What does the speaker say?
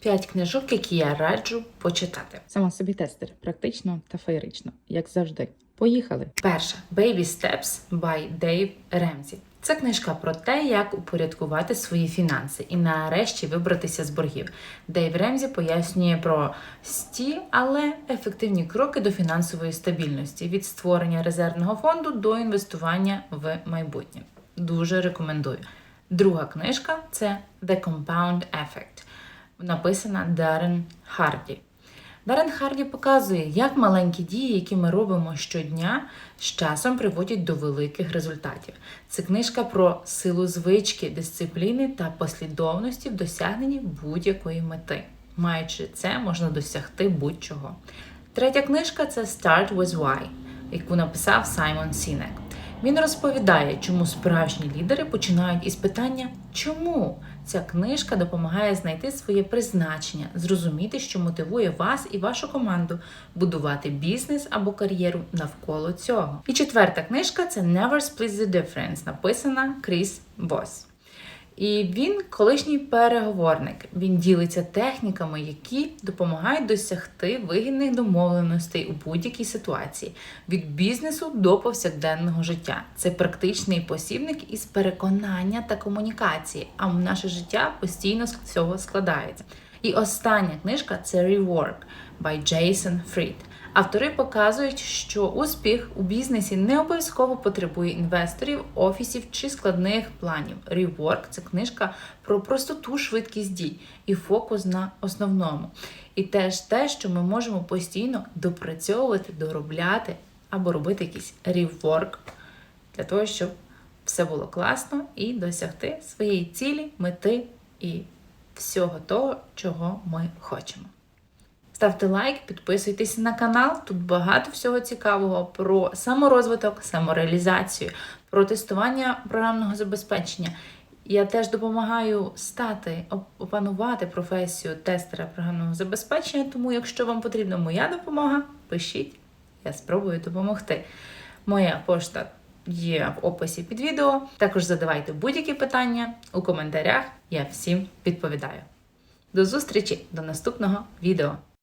П'ять книжок, які я раджу почитати. Сама собі тестер, практично та феєрично, як завжди. Поїхали. Перша Baby Steps by Dave Ramsey. Це книжка про те, як упорядкувати свої фінанси і нарешті вибратися з боргів. Дейв Ремзі пояснює про сті, але ефективні кроки до фінансової стабільності від створення резервного фонду до інвестування в майбутнє. Дуже рекомендую. Друга книжка це The Compound Effect, написана Даррен Харді. Дарен Харді показує, як маленькі дії, які ми робимо щодня, з часом приводять до великих результатів. Це книжка про силу звички, дисципліни та послідовності в досягненні будь-якої мети. Маючи це, можна досягти будь-чого. Третя книжка це Start with Why, яку написав Саймон Сінек. Він розповідає, чому справжні лідери починають із питання чому ця книжка допомагає знайти своє призначення, зрозуміти, що мотивує вас і вашу команду будувати бізнес або кар'єру навколо цього. І четверта книжка це Never Split the Difference, написана Кріс Бос. І він колишній переговорник. Він ділиться техніками, які допомагають досягти вигідних домовленостей у будь-якій ситуації від бізнесу до повсякденного життя. Це практичний посібник із переконання та комунікації. А наше життя постійно з цього складається. І остання книжка це Rework by Jason Fried. Автори показують, що успіх у бізнесі не обов'язково потребує інвесторів, офісів чи складних планів. Rework – це книжка про простоту, швидкість дій і фокус на основному. І теж те, що ми можемо постійно допрацьовувати, доробляти або робити якийсь rework для того, щоб все було класно і досягти своєї цілі, мети і всього того, чого ми хочемо. Ставте лайк, підписуйтесь на канал. Тут багато всього цікавого про саморозвиток, самореалізацію, про тестування програмного забезпечення. Я теж допомагаю стати, опанувати професію тестера програмного забезпечення. Тому, якщо вам потрібна моя допомога, пишіть, я спробую допомогти. Моя пошта є в описі під відео. Також задавайте будь-які питання у коментарях. Я всім відповідаю. До зустрічі до наступного відео.